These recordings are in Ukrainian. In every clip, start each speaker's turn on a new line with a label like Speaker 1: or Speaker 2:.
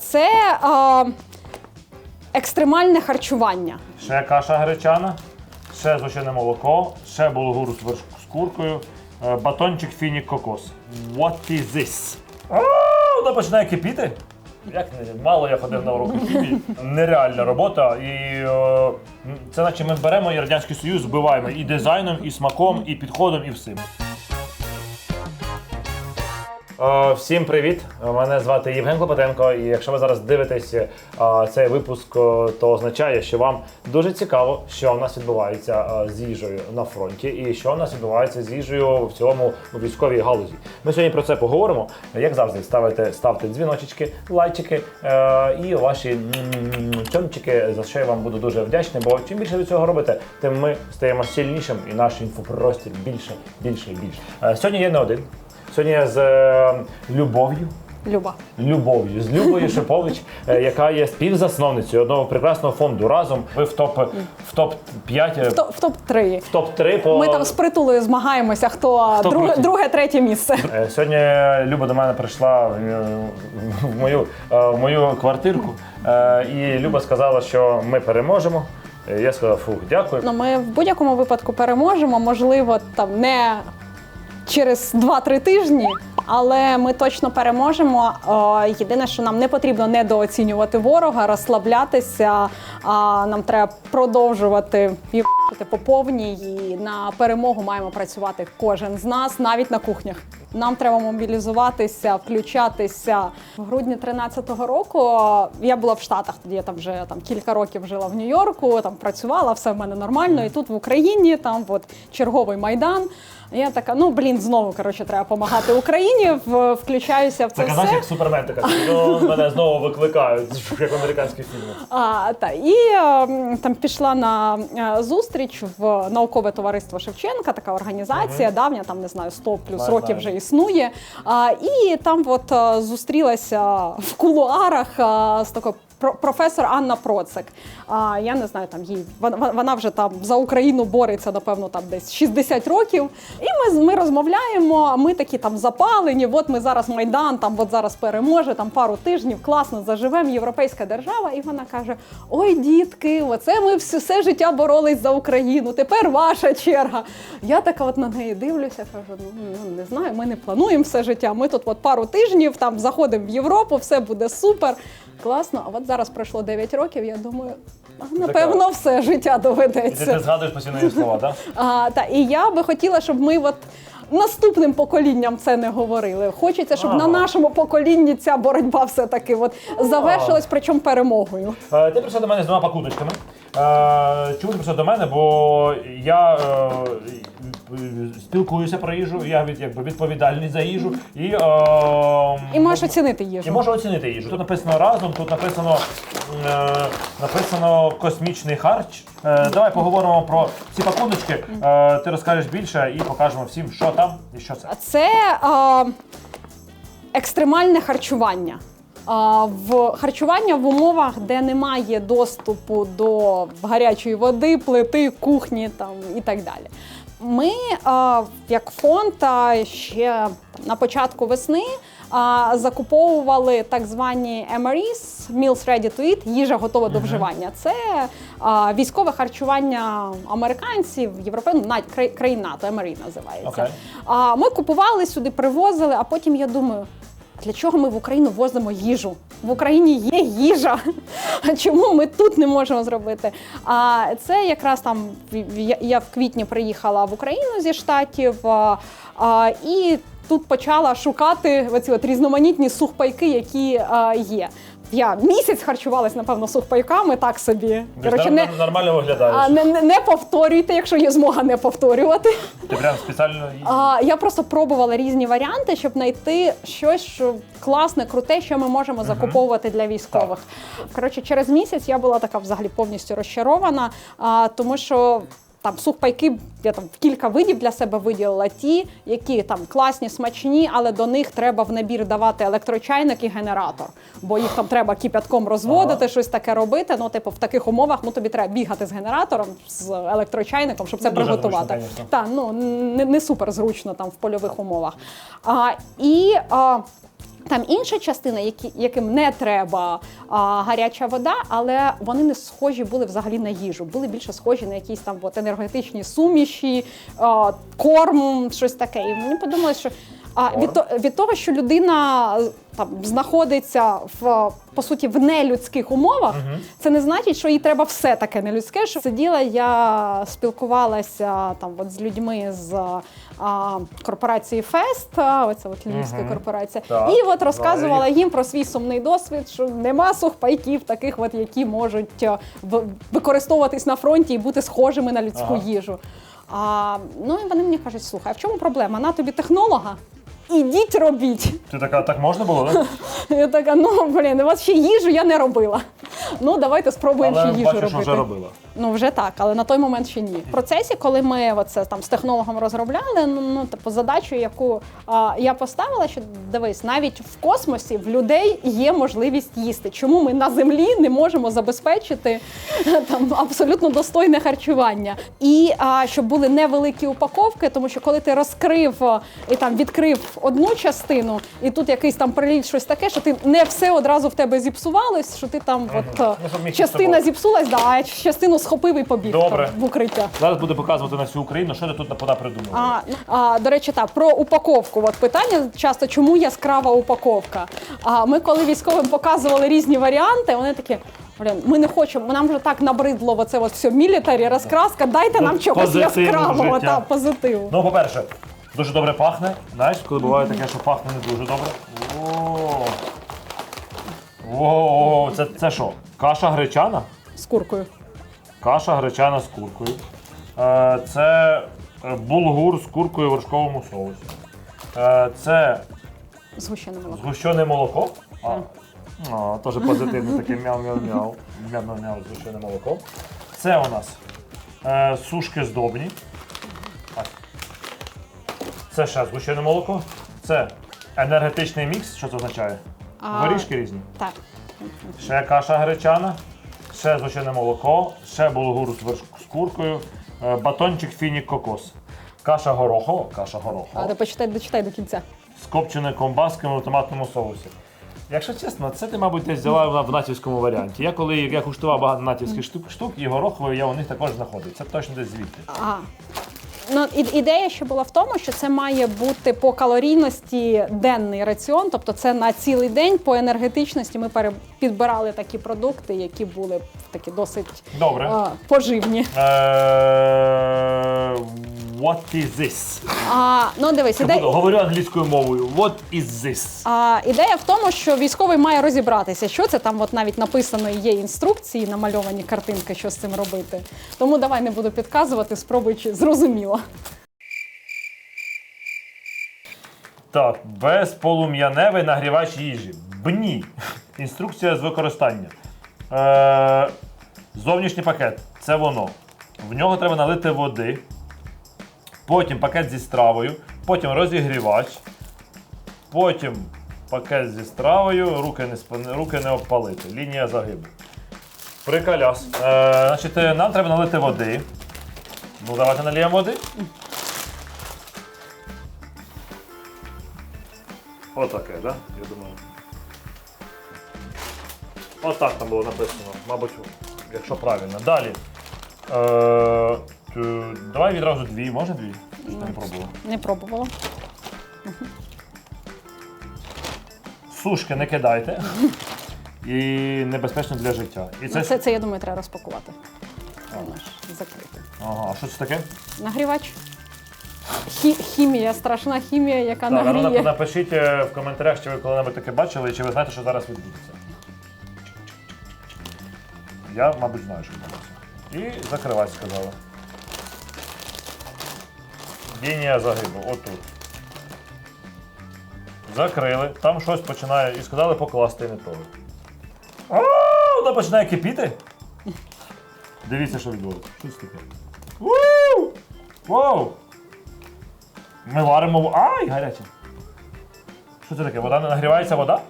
Speaker 1: Це а, екстремальне харчування.
Speaker 2: Ще каша гречана, ще згущене молоко, ще булгур з з куркою, е, батончик фінік кокос. What is this? А, Вона починає кипіти. Як не- мало я ходив на уроки хімії. Нереальна робота. І е, це наче ми беремо і Радянський Союз, збиваємо і дизайном, і смаком, і підходом, і всім. Е, Всім привіт! Мене звати Євген Клопотенко. І якщо ви зараз дивитесь е, цей випуск, е, то означає, що вам дуже цікаво, що в нас відбувається з їжею на фронті, і що в нас відбувається з їжею в цілому у військовій галузі. Ми сьогодні про це поговоримо. Як завжди, ставите ставте дзвіночечки, лайчики і ваші м, тьомчики, за що я вам буду дуже вдячний. Бо чим більше ви цього робите, тим ми стаємо сильнішим і наш інфопростір більше, більше і більше. Сьогодні я не один. Сьогодні я з е, Любов'ю.
Speaker 1: Люба.
Speaker 2: Любов'ю з Любою Шипович, е, яка є співзасновницею одного прекрасного фонду разом. Ви в топ в топ 5
Speaker 1: В, топ- в топ-3.
Speaker 2: в топ 3 по
Speaker 1: Ми там з притулою змагаємося, хто,
Speaker 2: Хто
Speaker 1: друге,
Speaker 2: крутий?
Speaker 1: друге, третє місце.
Speaker 2: Е, Сьогодні Люба до мене прийшла е, в мою, е, в мою квартирку, е, і Люба сказала, що ми переможемо. Е, Я сказав, фух, дякую.
Speaker 1: Ну, ми в будь-якому випадку переможемо, можливо, там не через 2-3 тижні, але ми точно переможемо. Єдине, що нам не потрібно недооцінювати ворога, розслаблятися. А нам треба продовжувати по повній. І на перемогу маємо працювати кожен з нас, навіть на кухнях. Нам треба мобілізуватися, включатися. В грудні 13-го року я була в Штатах. Тоді я там вже там кілька років жила в Нью-Йорку, там працювала, все в мене нормально. І тут в Україні там от черговий майдан. Я така, ну блін, знову коротше, треба допомагати Україні. В, включаюся в це,
Speaker 2: Це
Speaker 1: все.
Speaker 2: казав, як супермен така. «Ну, Мене знову викликають, як в американських фільмах.
Speaker 1: А, та, і е, там пішла на е, зустріч в наукове товариство Шевченка, така організація, давня, там не знаю, 100 плюс років вже існує. А, і там от е, зустрілася в кулуарах е, з такою. Про- Професор Анна Процик. А, я не знаю, там їй вона, вже там за Україну бореться, напевно, там десь 60 років. І ми, ми розмовляємо. Ми такі там запалені. От ми зараз майдан, там от зараз переможе, там пару тижнів, класно заживемо, європейська держава. І вона каже: Ой, дітки, оце ми все, все життя боролись за Україну. Тепер ваша черга. Я така от на неї дивлюся, кажу: ну ну, не знаю, ми не плануємо все життя. Ми тут от пару тижнів там заходимо в Європу, все буде супер. Класно. А от зараз пройшло 9 років. Я думаю, напевно, все життя
Speaker 2: доведеться. ти, ти згадуєш постійно її слова, так?
Speaker 1: А, та, і я би хотіла, щоб ми от наступним поколінням це не говорили. Хочеться, щоб на нашому поколінні ця боротьба все-таки от завершилась, причому перемогою.
Speaker 2: Е, Ти прийшов до мене з двома пакуночками. Е, Чому ти прийшов до мене? Бо я е, спілкуюся про їжу, я від, якби, відповідальний за їжу. І, е,
Speaker 1: І можеш оцінити їжу.
Speaker 2: І можу оцінити їжу. Тут написано разом, тут написано, е, написано космічний харч. Е, давай поговоримо про ці пакуночки. Е, ти розкажеш більше і покажемо всім, що там і що це.
Speaker 1: Це а, екстремальне харчування. А, в харчування в умовах, де немає доступу до гарячої води, плити, кухні там, і так далі. Ми, а, як фонд, а, ще там, на початку весни а, закуповували так звані MREs, Meals Ready to Eat, їжа готова до вживання. Це військове харчування американців, європейців, навіть край- країн НАТО, MRE називається.
Speaker 2: Окей.
Speaker 1: А ми купували сюди, привозили, а потім я думаю. Для чого ми в Україну возимо їжу? В Україні є їжа. Чому ми тут не можемо зробити? А це якраз там я- в квітні приїхала в Україну зі штатів і тут почала шукати оці от різноманітні сухпайки, які є. Я місяць харчувалась, напевно, сухпайками, так собі. Коротше, не,
Speaker 2: Нормально виглядаєш.
Speaker 1: а, не, не, не повторюйте, якщо є змога не повторювати.
Speaker 2: Ти прям спеціально
Speaker 1: А, я просто пробувала різні варіанти, щоб знайти щось що класне, круте, що ми можемо закуповувати для військових. Коротше, через місяць я була така взагалі повністю розчарована, а, тому що. Там сухпайки, я там кілька видів для себе виділила ті, які там класні, смачні, але до них треба в набір давати електрочайник і генератор, бо їх там треба кипятком розводити, щось таке робити. Ну, типу, в таких умовах ну тобі треба бігати з генератором, з електрочайником, щоб це
Speaker 2: дуже
Speaker 1: приготувати. Так, ну не, не супер зручно там в польових умовах. А, і а, Там інша частина, які, яким не треба а, гаряча вода, але вони не схожі були взагалі на їжу. Були більше схожі на якісь там от, енергетичні суміші, а, корм, щось таке. І мені подумали, що а, від, від того, що людина там знаходиться в по суті в нелюдських умовах, це не значить, що їй треба все таке нелюдське. Що сиділа, я спілкувалася там от з людьми з а, корпорації Фест, оця от львівська
Speaker 2: Мгм.
Speaker 1: корпорація,
Speaker 2: Так,
Speaker 1: і от розказувала
Speaker 2: знаю
Speaker 1: їм про свій сумний досвід, що нема сухпайків, таких, от, які можуть е, в- використовуватись на фронті і бути схожими на людську
Speaker 2: Ага.
Speaker 1: їжу. А, ну і вони мені кажуть: слухай, а в чому проблема? На тобі технолога. Ідіть робіть.
Speaker 2: Ти така, так можна було, так?
Speaker 1: Я така, ну блін, у вас ще їжу я не робила. Ну давайте спробуємо
Speaker 2: Але
Speaker 1: ще їжу
Speaker 2: бачу,
Speaker 1: робити.
Speaker 2: вже робила.
Speaker 1: Ну вже так, але на той момент ще ні. В процесі, коли ми оце там з технологом розробляли, ну, ну типу задачу, яку а, я поставила, що дивись, навіть в космосі в людей є можливість їсти. Чому ми на землі не можемо забезпечити там абсолютно достойне харчування? І а, щоб були невеликі упаковки, тому що коли ти розкрив і там відкрив одну частину, і тут якийсь там приліт, щось таке, що ти не все одразу в тебе зіпсувалось, що ти там от а,
Speaker 2: Ну,
Speaker 1: частина зіпсулась, да, а частину схопив і побіг
Speaker 2: Добре.
Speaker 1: там, в укриття.
Speaker 2: Зараз буде показувати на всю Україну, що ти тут напада придумала.
Speaker 1: А, ну, а, до речі, так, про упаковку. От питання часто, чому яскрава упаковка? А ми коли військовим показували різні варіанти, вони такі. Блін, ми не хочемо, нам вже так набридло оце от все мілітарі, розкраска. Дайте нам чогось яскравого та позитиву.
Speaker 2: Ну, по-перше, дуже добре пахне. Знаєш, коли буває таке, що пахне не дуже добре. О, це що? Каша гречана?
Speaker 1: З куркою.
Speaker 2: Каша гречана з куркою. Е, Це е, булгур з куркою в вершковому соусі. Е, Це
Speaker 1: Згущене молоко.
Speaker 2: згущене молоко. А, а, теж позитивне таке мяу-мяу-мяу. Мяу-мяу-мяу, згущене молоко. Це у нас е, сушки здобні. Так. Це ще згущене молоко. Це енергетичний мікс. Що це означає?
Speaker 1: А-
Speaker 2: Горішки різні.
Speaker 1: Так.
Speaker 2: Ще каша гречана, ще згущене молоко, ще булгур з, куркою, е, батончик фінік кокос. Каша горохова, каша
Speaker 1: А
Speaker 2: горохова,
Speaker 1: ти почитай, дочитай до кінця.
Speaker 2: з копченою ковбасками в томатному соусі. Якщо чесно, це ти, мабуть, десь взяла в- натівському варіанті. Я коли я куштував багато натівських штук, штук і горохової я у них також знаходив. Це точно десь звідти.
Speaker 1: А. Ну, ідея ще була в тому, що це має бути по калорійності денний раціон, тобто це на цілий день по енергетичності. Ми пере- підбирали такі продукти, які були такі досить
Speaker 2: Добре.
Speaker 1: а, поживні.
Speaker 2: Е, what is this?
Speaker 1: А, ну дивись,
Speaker 2: Я буду, говорю англійською мовою. What is this?
Speaker 1: а, ідея в тому, що військовий має розібратися, що це там. От навіть написано, є інструкції, намальовані картинки, що з цим робити. Тому давай не буду підказувати, спробуй чи зрозуміло.
Speaker 2: Так, безполум'яневий нагрівач їжі. Бні. Інструкція з використання. Е, зовнішній пакет це воно. В нього треба налити води. Потім пакет зі стравою, потім розігрівач. Потім пакет зі стравою, руки не, спини- руки не обпалити. Лінія загибу. Приколяс. Е, значить, е, нам треба налити води. Ну, давайте наліємо води. Отаке, так? Да? Я думаю. Отак там було написано, мабуть, якщо правильно. Далі. Е, тю- давай відразу дві, може дві? Чи ти не пробувала?
Speaker 1: Не пробувала.
Speaker 2: Сушки не кидайте. І небезпечно для життя. І це,
Speaker 1: Ну, це, це я думаю, треба розпакувати. Воно ж закрите.
Speaker 2: Ага, а що це таке?
Speaker 1: Нагрівач. Хі- хімія, страшна хімія, яка
Speaker 2: Так, а ну,
Speaker 1: нагріє.
Speaker 2: напишіть е, в коментарях, чи ви коли-небудь таке бачили, і чи ви знаєте, що зараз відбудеться. Я, мабуть, знаю, що відбудеться. І закривати сказали. Лінія загибу, отут. Закрили, там щось починає і сказали покласти не то. А, Воно починає кипіти. Дивіться, що відбудеться. Що це таке? Вау! Ми варимо. Ай, гаряче. Що це таке? Вода не нагрівається вода?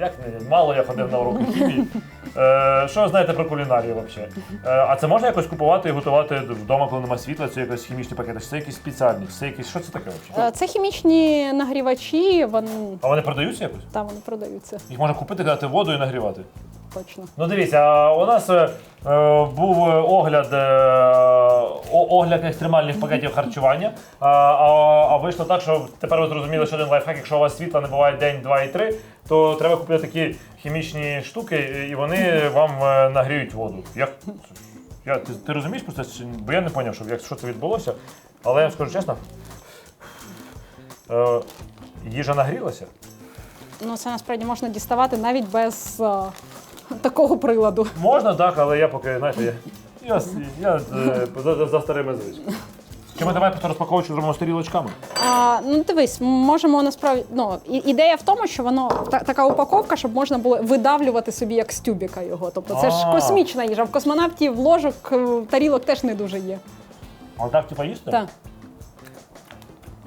Speaker 2: Як не мало я ходив на уроки хімії. Е, що ви знаєте про кулінарію взагалі? Е, а це можна якось купувати і готувати вдома, коли немає світла, це якось хімічні пакети, чи це якісь спеціальні, чи це якісь. Що це таке взагалі?
Speaker 1: Е, Це хімічні нагрівачі, вони
Speaker 2: А вони продаються якось?
Speaker 1: там вони продаються
Speaker 2: Їх можна купити, дати воду і нагрівати.
Speaker 1: Точно.
Speaker 2: Ну дивіться, у нас е, е, був огляд, е, о- огляд екстремальних пакетів харчування. А, а, а вийшло так, що тепер ви зрозуміли, що один лайфхак, якщо у вас світла не буває день, два і три, то треба купити такі хімічні штуки, і вони вам е, нагріють воду. Як? Я, ти, ти розумієш про це? чи ні? Бо я не зрозумів, що, як, що це відбулося. Але я вам скажу чесно, е, їжа нагрілася.
Speaker 1: Ну це насправді можна діставати навіть без е, такого приладу.
Speaker 2: Можна, так, але я поки, знаєте, я, я, я, е, за, за, за старими звичками. Чи ми давай просто розпаковочку зробимо з тарілочками?
Speaker 1: А, ну дивись, можемо насправді. Ну і- ідея в тому, що воно та, така упаковка, щоб можна було видавлювати собі як з тюбіка його. Тобто це ж
Speaker 2: А.
Speaker 1: космічна їжа. В космонавтів ложок е, тарілок теж не дуже є.
Speaker 2: А так типа їсти?
Speaker 1: Так.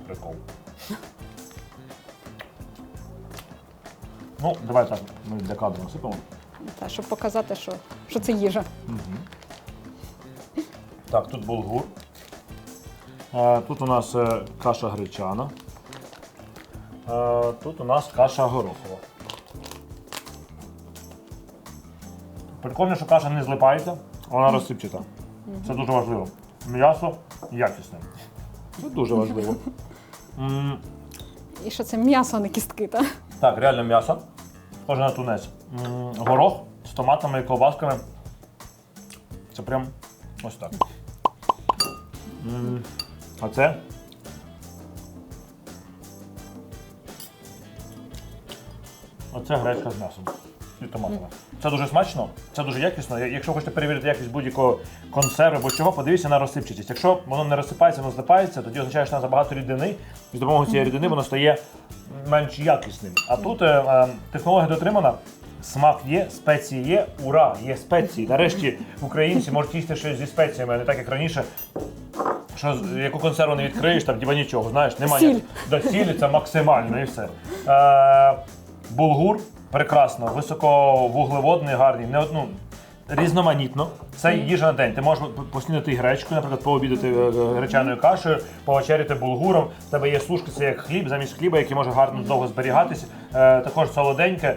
Speaker 2: Прикол. Ну, давай так, ми для кадру насипемо.
Speaker 1: Та, щоб показати, що, що це їжа.
Speaker 2: Так, тут булгур. Е, Тут у нас е, каша гречана. Е, Тут у нас каша горохова. Прикольно, що каша не злипається, вона розсипчата. Це дуже важливо. М'ясо якісне. Це дуже важливо. М,
Speaker 1: І що це м'ясо, а не кістки, так?
Speaker 2: Так, реально м'ясо. Схоже на тунець. Горох з томатами і колбасками. Це прям ось так. А це? Оце гречка з м'ясом і томатами. Це дуже смачно, це дуже якісно. Якщо хочете перевірити якість будь-якого консерву або чого, подивіться на розсипчатість. Якщо воно не розсипається, воно злипається, тоді означає, що там забагато рідини, і з допомогою цієї рідини воно стає менш якісним. А тут е, е, технологія дотримана. Смак є, спеції є, ура, є спеції. Нарешті українці можуть їсти щось зі спеціями, а не так як раніше. Що яку консерву не відкриєш, там діба нічого, знаєш, немає. Да, сіль це максимально і все. Е, булгур прекрасно, високовуглеводний, гарний, не одну. Різноманітно. Це їжа на день. Ти можеш поснідати гречкою, наприклад, пообідати е, гречаною кашею, повечеряти булгуром. В тебе є сушки, це як хліб, замість хліба, який може гарно довго зберігатися. Е, також солоденьке. Е,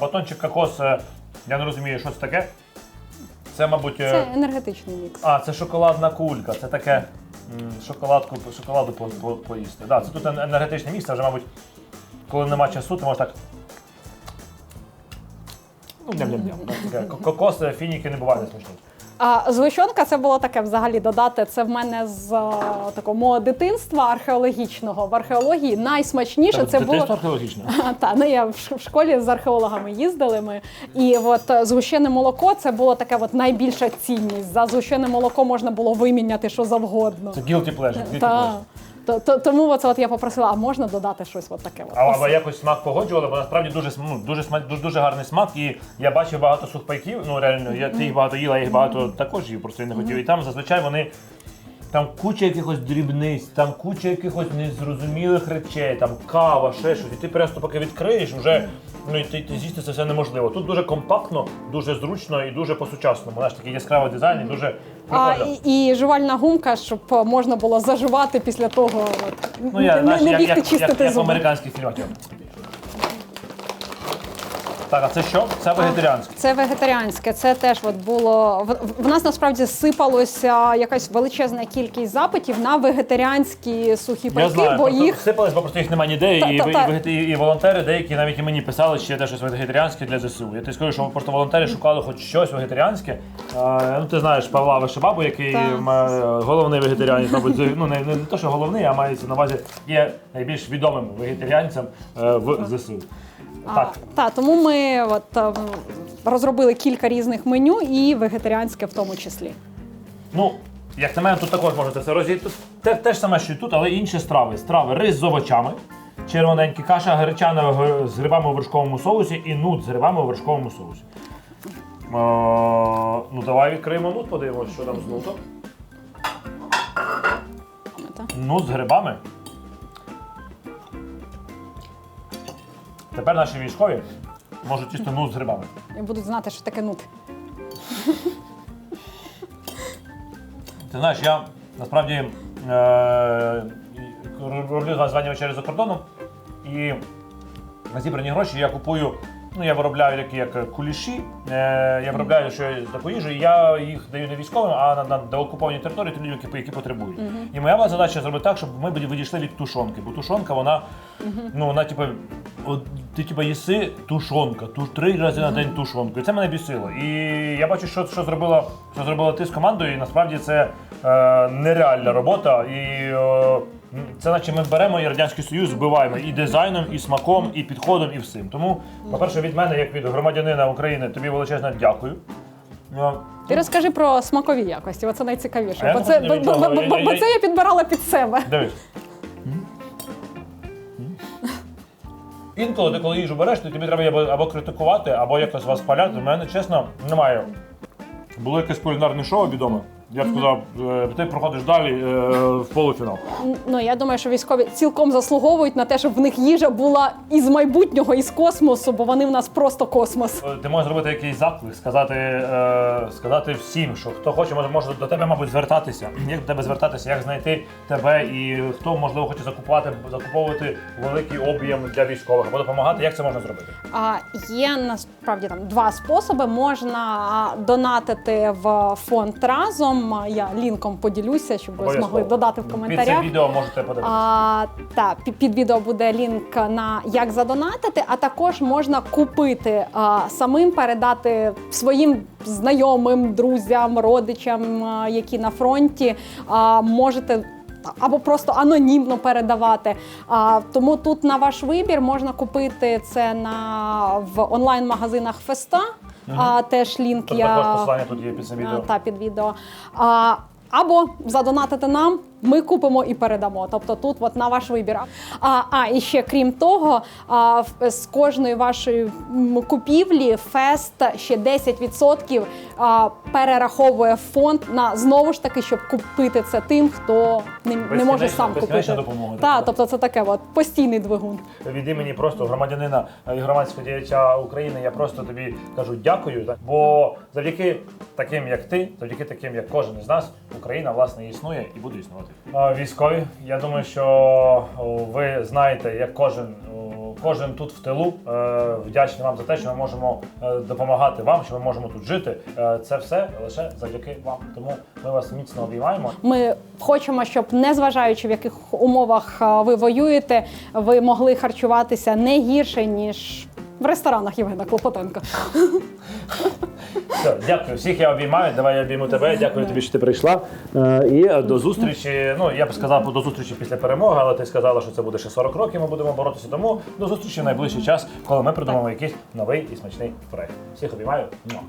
Speaker 2: батончик кокос. е, я не розумію, що це таке. Це, мабуть, е,
Speaker 1: Це енергетичний мікс.
Speaker 2: а, це шоколадна кулька. Це таке шоколадку, шоколаду по, по, поїсти. Да, це тут ен- енергетичне місце, вже, мабуть, коли нема часу, ти можеш так. Ну, ням-ням-ням. Кокос, е, фініки не буває смачні.
Speaker 1: А згущенка це було таке взагалі додати. Це в мене з а, такого мого дитинства археологічного. В археології найсмачніше це було.
Speaker 2: археологічне.
Speaker 1: Та, ну я в ш- в школі з археологами їздили ми. І от е, згущене молоко це було таке от найбільша цінність. За згущене молоко можна було виміняти що завгодно.
Speaker 2: Це guilty pleasure. guilty
Speaker 1: Та.
Speaker 2: pleasure.
Speaker 1: То, то, тому оце от я попросила, а можна додати щось от таке? От?
Speaker 2: А, або якось смак погоджували, бо насправді дуже см- ну, дуже сма- дуже, дуже гарний смак. І я бачив багато сухпайків. Ну реально, я ти їх багато їла, я їх багато також їв, просто я не хотів. І там зазвичай вони. Там куча якихось дрібниць, там куча якихось незрозумілих речей, там кава, ще щось. І ти просто поки відкриєш, вже ну і ти, ти з'їсти це все неможливо. Тут дуже компактно, дуже зручно і дуже по-сучасному. Знаєш, такий яскравий дизайн і дуже
Speaker 1: А,
Speaker 2: прикольно.
Speaker 1: і, і жувальна гумка, щоб е, можна було заживати після того. От,
Speaker 2: Ну я
Speaker 1: не,
Speaker 2: знаєш,
Speaker 1: не
Speaker 2: як,
Speaker 1: бігти
Speaker 2: як, як,
Speaker 1: чистити
Speaker 2: як в
Speaker 1: зуби.
Speaker 2: американських фільмах. Так, а це що? Це вегетаріанське.
Speaker 1: Це вегетаріанське, це теж от було. В, в нас насправді сипалося якась величезна кількість запитів на вегетаріанські сухі
Speaker 2: Я
Speaker 1: пайки,
Speaker 2: знаю,
Speaker 1: бо
Speaker 2: просто
Speaker 1: їх
Speaker 2: сипались, бо просто їх немає ніде,
Speaker 1: Та-
Speaker 2: і,
Speaker 1: та-
Speaker 2: і,
Speaker 1: та.
Speaker 2: вегет- і, і волонтери деякі навіть і мені писали, що є те щось вегетаріанське для ЗСУ. Я тобі скажу, що просто волонтери шукали хоч щось вегетаріанське. А, ну ти знаєш Павла Вишибабу, який
Speaker 1: Так.
Speaker 2: м, е, головний вегетаріанець, мабуть, з- ну не, не, не те, що головний, а мається на увазі є найбільш відомим вегетаріанцем е, в ЗСУ. Так.
Speaker 1: А, та, тому ми от, е, розробили кілька різних меню і вегетаріанське в тому числі.
Speaker 2: Ну, як на мене, тут також можна це все розійти. Те, те ж саме, що і тут, але інші страви. Страви рис з овочами, червоненькі, каша гречана з грибами у вершковому соусі і нут з грибами у вершковому соусі. Е, ну, давай відкриємо нут, подивимося, що там з нутом. Нут з грибами. Тепер наші військові можуть їсти нут з грибами.
Speaker 1: І будуть знати, що таке нут.
Speaker 2: Ти знаєш, я насправді е, роблю звання вечері за кордоном і на зібрані гроші я купую. Ну, я виробляю такі як куліші, е, я виробляю що таку їжу, і я їх даю не військовим, а на, на деокуповані території тим людям, які, які потребують. І моя була задача зробити так, щоб ми відійшли від тушонки. Бо тушонка, вона, ну, вона типу, от, ти типу, їси тушонка, ту, три рази на день тушонку. І це мене бісило. І я бачу, що, що, зробила, що зробила ти з командою, і насправді це е, нереальна робота. І е, це наче ми беремо і Радянський Союз збиваємо і дизайном, і смаком, і підходом, і всім. Тому, по-перше, від мене, як від громадянина України, тобі величезне дякую. Е,
Speaker 1: Ти розкажи про смакові якості, оце
Speaker 2: А
Speaker 1: найцікавіше.
Speaker 2: я
Speaker 1: Бо
Speaker 2: не
Speaker 1: це, бо, бо, бо-
Speaker 2: Я-
Speaker 1: бо- бо
Speaker 2: я-
Speaker 1: це я підбирала під себе.
Speaker 2: Дивись. Інколи ти коли їжу береш, то тобі треба або, або критикувати, або якось вас паляти. У мене, чесно, немає. Було якесь кулінарне шоу відоме. Я б сказав, е, ти проходиш далі е, в полуфінал.
Speaker 1: Ну я думаю, що військові цілком заслуговують на те, щоб в них їжа була із майбутнього, із космосу, бо вони в нас просто космос.
Speaker 2: Е, Ти можеш зробити якийсь заклик, сказати, е, сказати всім, що хто хоче, може, може до тебе, мабуть, звертатися. Як до тебе звертатися, як знайти тебе і хто, можливо, хоче закупувати, закуповувати великий об'єм для військових або допомагати, як це можна зробити?
Speaker 1: А є насправді там два способи. Можна а, донатити в фонд разом. А, Я лінком поділюся, щоб ви змогли додати в
Speaker 2: Під
Speaker 1: коментарях.
Speaker 2: цим відео можете подивитися.
Speaker 1: А, та, під, під відео буде лінк на як задонатити, а також можна купити а, самим, передати своїм знайомим, друзям, родичам, а, які на фронті. А, можете. Або просто анонімно передавати. А, тому тут на ваш вибір можна купити це на в онлайн-магазинах Феста. А, теж лінк
Speaker 2: Тут
Speaker 1: я
Speaker 2: також посилання тут є під цим відео.
Speaker 1: та під відео. А, або задонатити нам, ми купимо і передамо. Тобто тут от на ваш вибір. А, а і ще крім того, а, з кожної вашої купівлі фест ще 10% а, перераховує фонд на знову ж таки, щоб купити це тим, хто не, не може сам купити.
Speaker 2: допомога,
Speaker 1: так. тобто це таке от постійний двигун.
Speaker 2: Від імені просто громадянина і громадського діяча України я просто тобі кажу дякую. так, Бо завдяки таким, як ти, завдяки таким, як кожен із нас, Україна власне існує і буде існувати. А, Військові, я думаю, що ви знаєте, як кожен. Кожен тут в тилу е, вдячний вам за те, що ми можемо е, допомагати вам, що ми можемо тут жити. Е, Це все лише завдяки вам. Тому ми вас міцно обіймаємо.
Speaker 1: Ми хочемо, щоб незважаючи в яких умовах ви воюєте, ви могли харчуватися не гірше ніж в ресторанах Євгена Клопотенка.
Speaker 2: Все, дякую. Всіх я обіймаю. Давай я обійму тебе. Дякую тобі, що ти прийшла. Е, І до зустрічі. Ну я б сказав до зустрічі після перемоги, але ти сказала, що це буде ще 40 років. Ми будемо боротися. Тому до зустрічі в найближчий час, коли ми придумаємо якийсь новий і смачний проект. Всіх обіймаю. Муа.